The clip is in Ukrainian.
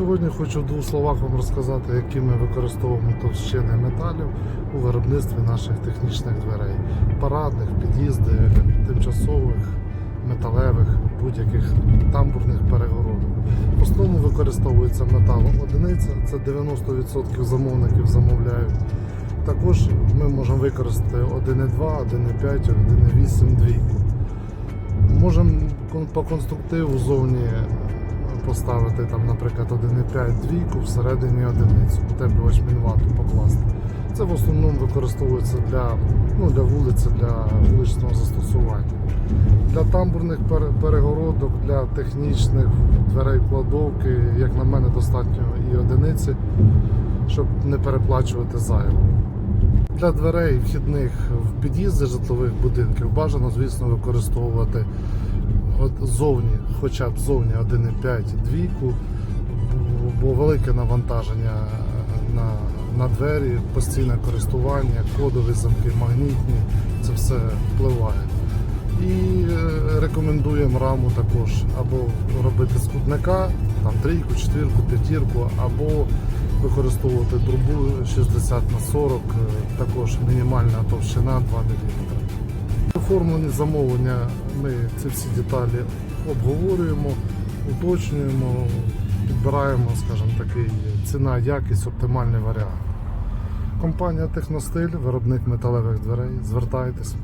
Сьогодні хочу в двох словах вам розказати, які ми використовуємо товщини металів у виробництві наших технічних дверей, парадних, під'їзди, тимчасових, металевих, будь-яких тамбурних перегородок. В основному використовується метал одиниця, це 90% замовників замовляють. Також ми можемо використати 1,2, 1,5, 1,8 двійку. Можемо по конструктиву зовні поставити, там, наприклад, 1,5 двійку, всередині одиницю, утеплювач мінвату покласти. Це в основному використовується для, ну, для вулиці, для вуличного застосування. Для тамбурних перегородок, для технічних дверей кладовки, як на мене, достатньо і одиниці, щоб не переплачувати зайво. Для дверей вхідних в під'їзди житлових будинків бажано, звісно, використовувати от зовні, хоча б зовні 1,5 двійку, бо велике навантаження на, на двері, постійне користування, кодові замки, магнітні, це все впливає. І е, рекомендуємо раму також або робити з кутника, там трійку, четвірку, п'ятірку, або використовувати трубу 60 на 40, е, також мінімальна товщина 2 мм. Оформлені замовлення ми ці всі деталі обговорюємо, уточнюємо, підбираємо, скажімо такий ціна, якість, оптимальний варіант. Компанія Техностиль, виробник металевих дверей. Звертайтесь.